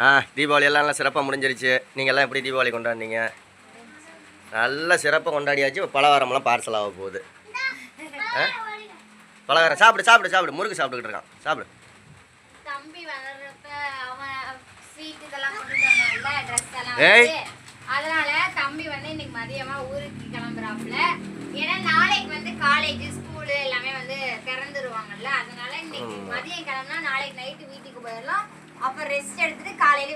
ஆ தீபாவளி எல்லாம் நல்லா சிறப்பாக முடிஞ்சிருச்சு. நீங்கள் எல்லாம் எப்படி தீபாவளி கொண்டாடினீங்க? நல்ல சிறப்பாக கொண்டாடியாச்சு. பலகாரமெல்லாம் பார்சல் ஆக போகுது. ஆ? பலகாரம். சாப்பிடு சாப்பிடு சாப்பிடு. முறுக்கு சாப்பிட்டுக்கிட்டு இருக்கான். சாப்பிடு. ஏய். வந்து. அதனால தம்பி வந்து இன்னைக்கு மதியமா ஊருக்கு கிளம்புறாப்புல. ஏன்னா நாளைக்கு வந்து காலேஜ் ஸ்கூலு எல்லாமே வந்து திறந்துருவாங்கல்ல. அதனால இன்னைக்கு மதியம் கிளம்புனா நாளைக்கு நைட்டு வீட்டுக்கு போயிடலாம். அப்ப ரெஸ்ட் எடுத்துட்டு காலையில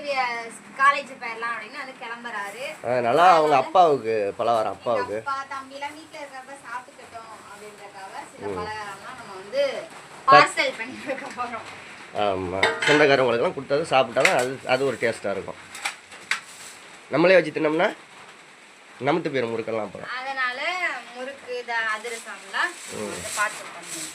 காலேஜ் போயிடலாம் அப்படின்னு வந்து கிளம்புறாரு. அதனால அவங்க அப்பாவுக்கு பலகாரம் அப்பாவுக்கு அப்பா தம்பி எல்லாம் வீட்டுல இருக்கிறப்ப சாப்பிட்டுக்கட்டும் அப்படின்றக்காக சில பலகாரம்லாம் நம்ம வந்து பார்சல் பண்ணி போறோம். ஆமாம் சொந்தக்காரவங்களுக்கெல்லாம் கொடுத்தது சாப்பிட்டாலும் அது அது ஒரு டேஸ்ட்டாக இருக்கும். நம்மளே வச்சு தின்னோம்னா நமத்து பேர் முறுக்கெல்லாம் அப்புறம் அதனால முறுக்கு அதிரசம்லாம் பார்சல் பண்ணுவோம்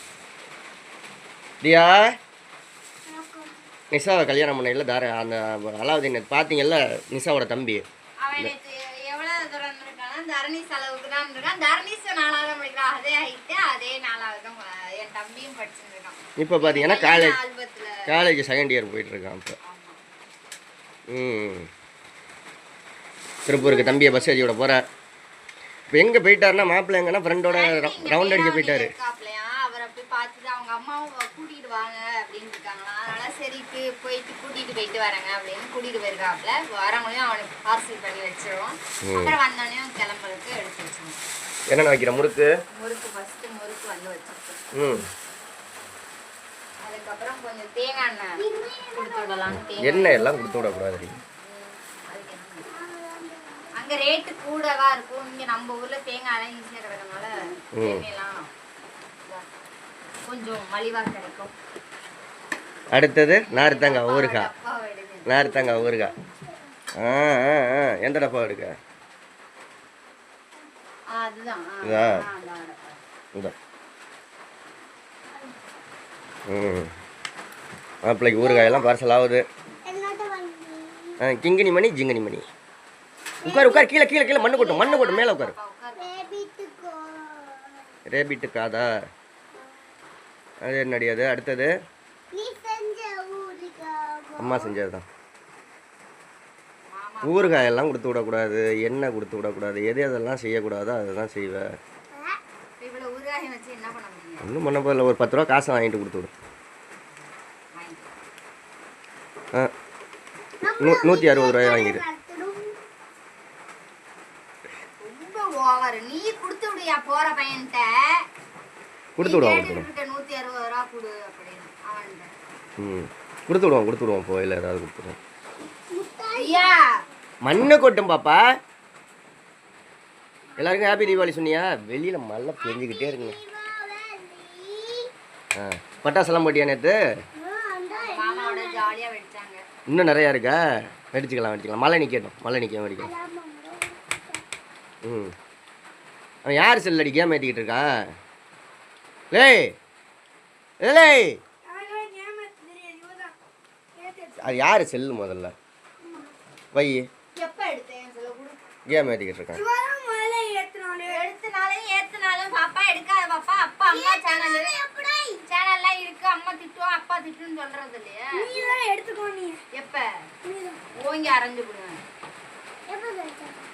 நிஷாவை கல்யாணம் பண்ணையில் தார அந்த அலாவுதீன் பார்த்தீங்கல்ல நிஷாவோட தம்பி. இப்போ பார்த்தீங்கன்னா காலேஜ் காலேஜ் செகண்ட் இயர் போயிட்டுருக்கான் இப்போ. ம். திருப்பூருக்கு தம்பியை பஸ் ஏற்றி விட போகிறேன் இப்போ எங்கே போயிட்டாருன்னா மாப்பிள்ளை எங்கன்னா ஃப்ரெண்டோட ரவுண்ட் அடிக்க போயிட்டாரு. அவங்க அம்மாவும் கூட்டிட்டு வாங்க அப்படின்னு இருக்காங்களா? அதனால சரி போய்- போயிட்டு கூட்டிட்டு போயிட்டு வரேங்க அப்படின்னு கூட்டிட்டு போயிருக்காப்ல வரவங்களையும் அவனுக்கு பார்சல் பண்ணி வச்சிருவோம். அப்புறம் வந்தோடனே கிளம்புறதுக்கு எடுத்து வச்சிருவோம். என்னென்ன வைக்கிற முறுக்கு? முறுக்கு ஃபர்ஸ்ட் முறுக்கு வந்து வச்சிருக்கோம். ம். அதுக்கப்புறம் கொஞ்சம் தேங்காய் எண்ணெய் கொடுத்து விடலாம்னு தேங்காய் எண்ணெய் எல்லாம் கொடுத்து விடக்கூடாது? அங்க ரேட்டு கூடவா இருக்கும்? இங்க நம்ம ஊர்ல தேங்காய் எல்லாம் ஈஸியா கிடைக்கிறதுனால எண்ணெயெல்லாம் கொஞ்சம் மலிவா கிடைக்கும். அடுத்தது நார்த்தங்காய் ஊறுகாய். நார்த்தங்காய் ஊறுகாய். ஆ ஆ ஆ. எந்த டப்பா எடுக்க? ஆ, அதுதான். ஆ, இதா? இந்த. ம். மாப்பிள்ளைக்கு ஊறுகாயெல்லாம் பார்சல் ஆகுது. ஆ கிங்கினி மணி ஜிங்கினி மணி. உட்கார் உட்கார். கீழே கீழே கீழே மண்ணு கொட்டும் மண்ணு கொட்டும் மேலே உட்காரு. அப்பா உட்காரு. ரேபிட்டு காதா? அது என்னடி அது? அடுத்தது? அம்மா செஞ்சது தான் ஊறுகாயெல்லாம் கொடுத்து விடக்கூடாது எண்ணெய் கொடுத்து விடக்கூடாது எது எதெல்லாம் செய்யக்கூடாதோ அதை தான் செய்வேன் ஒன்றும் பண்ண போதில்ல ஒரு பத்து ரூபா காசை வாங்கிட்டு கொடுத்து விடு. ஆ. நூ நூற்றி அறுபது ரூபாய் வாங்கிடு. ரொம்ப ஓவர். நீ கொடுத்து விடுயா போற பையன்கிட்ட. கொடுத்து விடுவோம் அப்படின்னு ம். கொடுத்து விடுவோம் கொடுத்து விடுவோம் போயில ஏதாவது கொடுத்துருவோம் ஐயா! மண்ணு கொட்டும் பாப்பா. எல்லாருக்கும் ஹாப்பி தீபாவளி சொன்னியா? வெளியில் மழை பெஞ்சிக்கிட்டே இருக்குங்க. ஆ பட்டாசெல்லாம் போட்டியா நேற்று மாமாவோட ஜாலியா வெடிச்சாங்க. இன்னும் நிறையா இருக்கா? வெடிச்சுக்கலாம் வெடிச்சுக்கலாம். மழை நிற்கட்டும் மழை நிற்க வெடிக்கலாம் ம். அவன் யார் செல் அடி கேம் ஏற்றிக்கிட்டு இருக்கான் லேய் லேய் அது யார் செல்லு முதல்ல? வை. கேம் ஏற்றிக்கிட்டு இருக்கான் எடுத்தனாலும் ஏத்தனாலும் பாப்பா எடுக்காத பாப்பா அப்பா அம்மா சேனல் சேனல்லாம் இருக்கு அம்மா திட்டுவோம் அப்பா திட்டுன்னு சொல்றது இல்லையா எப்ப ஓங்கி அரைஞ்சு கொடுங்க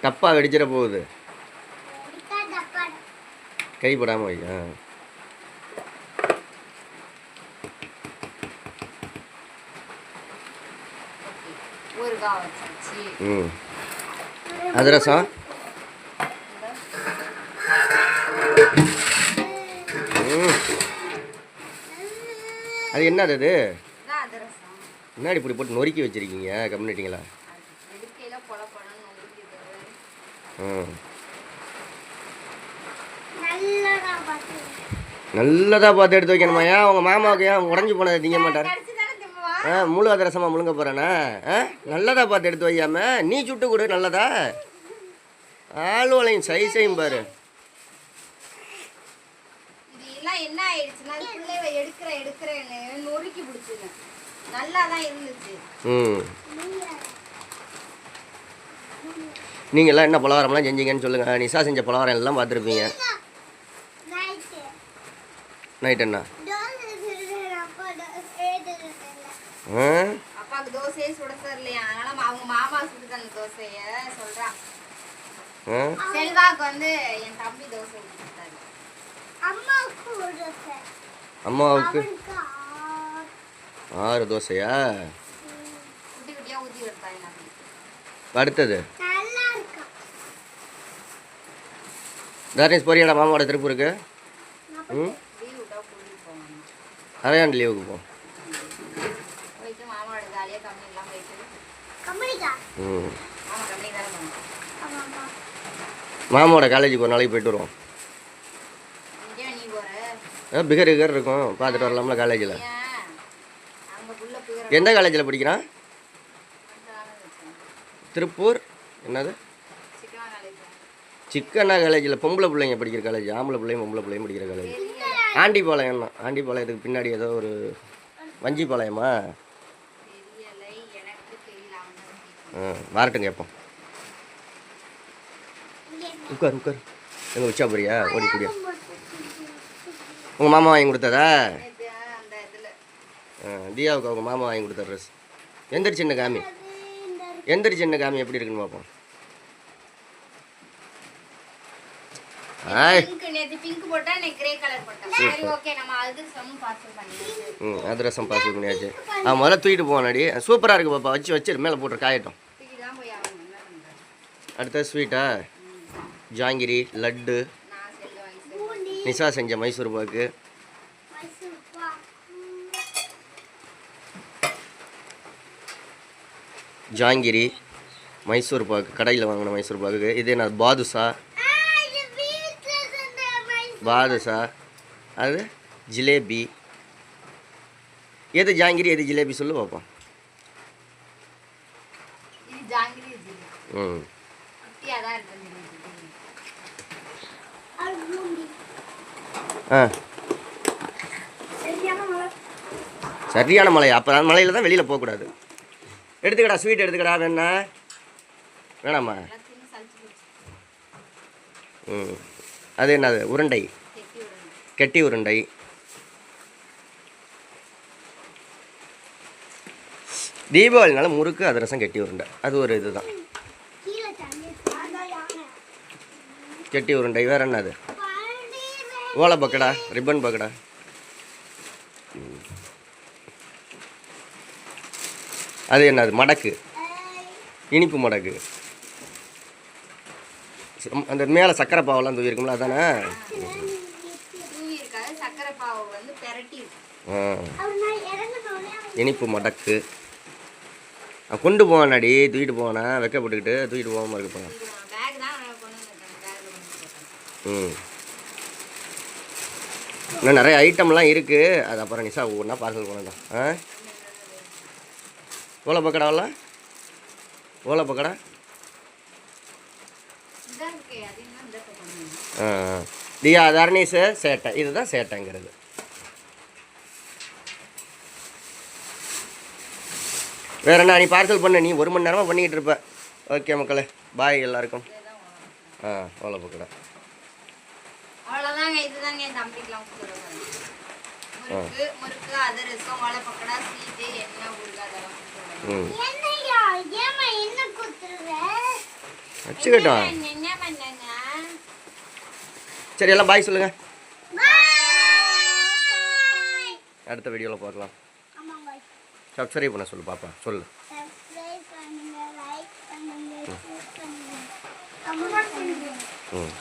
தப்பா வெடிச்சிட போகுது கைப்படாமல் வை ஆ ஊறுகாய் வச்சாச்சு. ம். அதிரசம். அது என்னது அது? முன்னாடி இப்படி போட்டு நொறுக்கி வச்சிருக்கீங்க? கம்யூனிட்டிங்களா. ம். நல்லதாக பார்த்து எடுத்து வைக்கணுமா? ஏன் உங்கள் மாமாவுக்கு ஏன் உடஞ்சி போனதை திங்க மாட்டார்? ஆ முழு அதிரசமாக முழுங்க போகிறேண்ணா ஆ நல்லதா பார்த்து எடுத்து வையாம நீ சுட்டு கொடு நல்லதா? ஆளுவலையும் சைஸையும் பாரு. இது எல்லாம் என்ன ஆயிடுச்சுன்னா அதுக்குள்ளே இவ எடுக்கிற எடுக்கிறேன்னு நொறுக்கி பிடிச்சுங்க நல்லா தான் இருந்துச்சு. ம். நீங்கள் எல்லாம் என்ன பலகாரம்லாம் செஞ்சீங்கன்னு சொல்லுங்கள் நிஷா செஞ்ச பலகாரம் எல்லாம் பார்த்துருப்பீங்க. நைட் என்ன ஆ? அப்பா அம்மாவுக்கு தோசையே சுட தரலையா அதனால மா- அவங்க மாமா சுட்டு தந்த தோசைய சொல்றா. செல்வாக்கு வந்து என் தம்பி தோசை கொடுத்தாரு அம்மாவுக்கு அம்மாவுக்கு? ஆறு. தோசையா? குட்டி குட்டியா ஊத்தி அடுத்தது நல்லா இருக்கா? தர்ணேஷ் போறியாடா மாமாவோட திருப்பூருக்கு? ம்? அரையாண்டு லீவுக்கு போ. போயிட்டு மாமாவோட ஜாலியா கம்பெனி எல்லாம் போயிட்டு கம்பெனிக்கா? ம். மாமா கம்பெனி தானே போகணும். ஆமாப்பா மாமாவோட காலேஜுக்கு ஒரு நாளைக்கு போயிட்டு வருவோம். பிகர் பிகர் இருக்கும். பார்த்துட்டு வரலாம்ல காலேஜில் எந்த காலேஜில் படிக்கிறான்? திருப்பூர்? என்னது? சிக்கனா காலேஜ் சிக்கனா காலேஜில் பொம்பளை பிள்ளைங்க படிக்கிற காலேஜ் ஆம்பளை பிள்ளைங்க பொம்பளை பிள்ளைங்க படிக்கிற காலேஜ் ஆண்டிபாளையம் தான். ஆண்டிபாளையத்துக்கு பின்னாடி ஏதோ ஒரு வஞ்சிபாளையமா தெரியலை எனக்கு தெரியல அவன் ஆ வரட்டும் கேட்போம் உட்கார் உட்கார். எங்கே உச்சா போறியா? ஓடி குடியா. உங்கள் மாமா வாங்கி கொடுத்ததா தியாவுக்கு அவங்க மாமா வாங்கி கொடுத்த ட்ரெஸ் எந்திரி சின்ன காமி. எந்திரி சின்ன காமி எப்படி இருக்குன்னு பார்ப்போம் அதிரசம் பாஸ் பண்ணியாச்சு. அவன் முதல்ல தூக்கிட்டு போனாடி சூப்பராக இருக்கு பாப்பா. வச்சு வச்சிரு மேலே போட்டு காயட்டும். அடுத்த ஸ்வீட்டா? ஜாங்கிரி லட்டு. நிஷா செஞ்ச மைசூர் பாக்கு. ஜாங்கிரி மைசூர் பாக்கு. கடையில் வாங்கின மைசூர் பாக்கு இது என்ன பாதுஷா? பாதுஷா. அது ஜிலேபி. எது ஜாங்கிரி எது ஜிலேபி? சொல்லு பார்ப்போம் இது ஜாங்கிரி இது ம் ஆ. சரியான மழை. மலை அப்போ அந்த மலையில் தான் வெளியில் போகக்கூடாது. எடுத்துக்கடா ஸ்வீட் எடுத்துக்கடா வேணா வேணாமா? ம். அது என்னது? உருண்டை. கெட்டி உருண்டை. தீபாவளினால முறுக்கு அதிரசம் கெட்டி உருண்டை. அது ஒரு இதுதான் கீழே தண்ணி அதான் யானை கெட்டி உருண்டை வேற என்னது? அது ஓலை பக்கடா ரிப்பன் பக்கடா. அது என்னது மடக்கு? இனிப்பு மடக்கு. அந்த மேலே சக்கரை பாவெல்லாம் தூவிருக்கும்ல அதானே? இனிப்பு மடக்கு. அவன் கொண்டு போவானாடி தூக்கிட்டு போவானா வெக்கப்பட்டுக்கிட்டு தூக்கிட்டு போகாமல் இருக்க போனான் ம். இன்னும் நிறைய ஐட்டம்லாம் இருக்குது அது அப்புறம் நிஷா ஒவ்வொன்றா பார்சல் பண்ணலாம் ஆ? ஓலை பக்கடாவெல்லாம் ஓலை பக்கடா? ஆ. தியா தர்ணீஸு சேட்டை. இதுதான் சேட்டைங்கிறது. வேற என்ன நீ பார்சல் பண்ண. நீ ஒரு மணி நேரமாக பண்ணிக்கிட்டு இருப்ப. ஓகே மக்களே. பாய் எல்லாருக்கும். ஆ ஓலை பக்கடா. அவ்வளோதாங்க இதுதாங்க என் தம்பிக்கெலாம் கொடுத்துருவாங்க முறுக்கு முறுக்கு அதிரசம் வாழை பக்கடா ஸ்வீட்டு எண்ணெய் ஊறுகாய் அதெல்லாம் கொடுத்துருவாங்க ம். என்னையா? ஏமா என்ன குத்துற? வச்சுக்கட்டும். சரி எல்லாம் பாய் சொல்லுங்கள் பாய் அடுத்த வீடியோவில் பார்க்கலாம். சப்ஸ்கிரைப் பண்ண சொல்லு பாப்பா. சொல்லு. சப்ஸ்கிரைப் பண்ணுங்க லைக் பண்ணுங்க ஷேர் பண்ணுங்க. கமெண்ட் பண்ணுங்க. ம்.